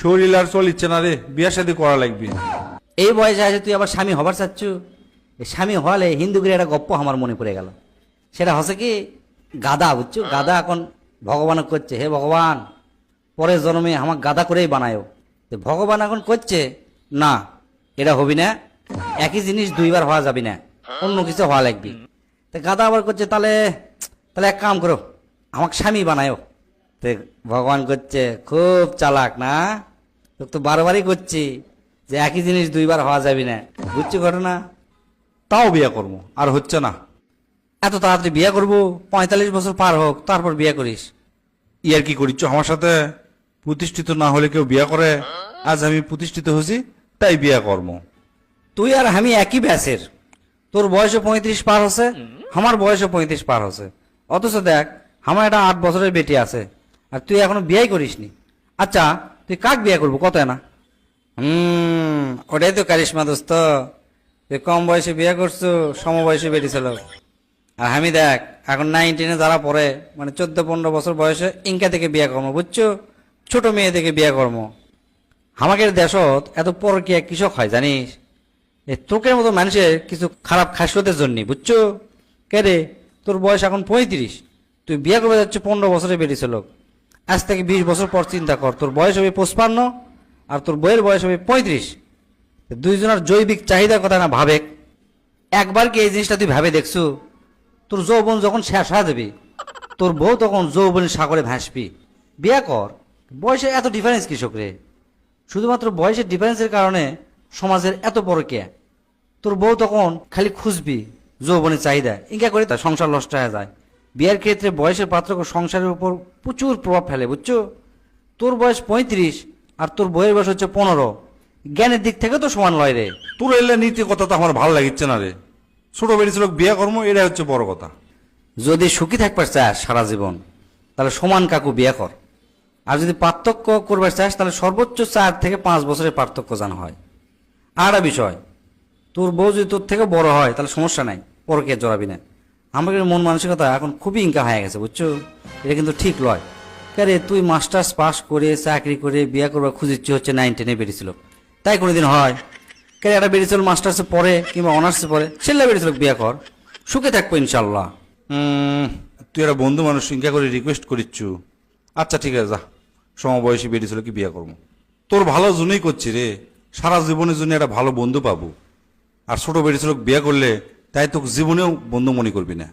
শরীর আর চলিচ্ছে না রে, বিয়া শাদি করা লাগবে। এই বয়সে আছে তুই আবার স্বামী হবার চাচ্ছু? স্বামী হলে হিন্দুগিরি একটা গপ্প আমার মনে পড়ে গেল। সেটা হচ্ছে কি গাদা বুঝছ? গাদা এখন ভগবান করছে। হে ভগবান, পরের জন্মে আমার গাদা করেই বানায়ও। তো ভগবান এখন করছে, না, এটা হবি না। একই জিনিস দুইবার হওয়া যাবে না। অন্য কিছু হওয়া লাগবে। তো গাদা আবার করছে, তাহলে তাহলে এক কাম করো, আমাকে স্বামী বানায়ও। তো ভগবান করছে, খুব চালাক না? তো বারবারই করছি যে একই জিনিস দুইবার হওয়া যাবে না। বুঝছি ঘটনা? তাও বিয়ে করব আর হচ্ছে না। এত তাড়াতাড়ি বিয়ে করব? পঁয়তাল্লিশ বছর পার হোক তারপর বিয়ে করিস। ইয়ার কি করিচ্ছ? আমার সাথে প্রতিষ্ঠিত না হলে কেউ বিয়ে করে? আজ আমি প্রতিষ্ঠিত হয়েছি তাই বিয়ে কর্ম তুই আর আমি একই ব্যাচের তোর বয়সে পঁয়ত্রিশ পার হচ্ছে আমার বয়সে পঁয়ত্রিশ পার হচ্ছে। অথচ দেখ আমার একটা আট বছরের বেটি আছে আর তুই এখনও বিয়ে করিসনি। আচ্ছা তুই কাক বিয়ে করব? কত না হুম, ওটাই তো কারিশমা দোস্ত। তুই কম বয়সে বিয়ে করছ সম বয়সে বেটি ছিল। আর আমি দেখ, এখন নাইনটিনে যারা পড়ে মানে চোদ্দ পনেরো বছর বয়সে ইনকা থেকে বিয়ে কর্ম, বুঝছ? ছোট মেয়ে থেকে বিয়ে কর্ম। আমাদের দেশত এত পরকিয়া কৃষক হয়, জানিস? এ তোকের মতো মানুষের কিছু খারাপ খাসিয়তের জন্য, বুঝছ? কে রে? তোর বয়স এখন পঁয়ত্রিশ। তুই বিয়ে করবে যাচ্ছ পনেরো বছরে বেরিয়েছে লোক আজ থেকে বিশ বছর পর চিন্তা কর, তোর বয়স হবে পঁচপান্ন আর তোর বইয়ের বয়স হবে পঁয়ত্রিশ। দুইজনের জৈবিক চাহিদার কথা না ভাবে। একবার কি এই জিনিসটা তুই ভাবে দেখছু? তোর যৌবন যখন শেষ হয়ে যাবে, তোর বউ তখন যৌবনের সাগরে ভাসবি। বিয়া কর বয়সে এত ডিফারেন্স কৃষক রে। শুধুমাত্র বয়সের ডিফারেন্সের কারণে সমাজের এত বড় কে? তোর বউ তখন খালি খুঁজবি যৌবনের চাহিদা ইঙ্গা করে তার সংসার নষ্ট হয়ে যায়। বিয়ের ক্ষেত্রে বয়সের পার্থক্য সংসারের উপর প্রচুর প্রভাব ফেলে বুঝছ? তোর বয়স পঁয়ত্রিশ আর তোর বইয়ের বয়স হচ্ছে পনেরো। জ্ঞানের দিক থেকে তো সমান লয় রে। তোর এলে নীতি কথা তো আমার ভালো লাগিচ্ছে না রে। ছোট বেরিয়েছিল বিয়া কর্ম এটা হচ্ছে বড় কথা। যদি সুখী থাকবার চাস সারা জীবন তাহলে সমান কাকু বিয়ে কর। আর যদি পার্থক্য করবার চাস তাহলে সর্বোচ্চ চার থেকে পাঁচ বছরের পার্থক্য জানা হয়। আর বিষয় তোর বউ যদি তোর থেকে বড় হয় তাহলে সমস্যা নাই পরকে জড়াবি না। আমাদের মন মানসিকতা এখন খুবই ইনকা হয়ে গেছে, বুঝছ? এটা কিন্তু ঠিক লয়। কারে তুই মাস্টার্স পাস করে, চাকরি করে বিয়ে করবার খুঁজিচ্ছি হচ্ছে নাইন টেনে বেরিয়েছিল। তাই কোনোদিন হয়। কারে একটা বেরিয়েছিল মাস্টার্সে পড়ে কিংবা অনার্সে পড়ে ছেলে বেরিয়েছিল বিয়ে কর। সুখে থাকব ইনশাল্লাহ। তুই একটা বন্ধু মানুষ ইনকা করে রিকোয়েস্ট করিচ্ছু। আচ্ছা ঠিক আছে, যা। সমবয়সী বেরিয়েছিল কি বিয়ে করব। তোর ভালো জন্যই করছি রে। সারা জীবনের জন্য একটা ভালো বন্ধু পাবো। আর ছোট বেরিয়েছিল বিয়ে করলে তাই তোকে জীবনেও বন্ধু মনে করবি না।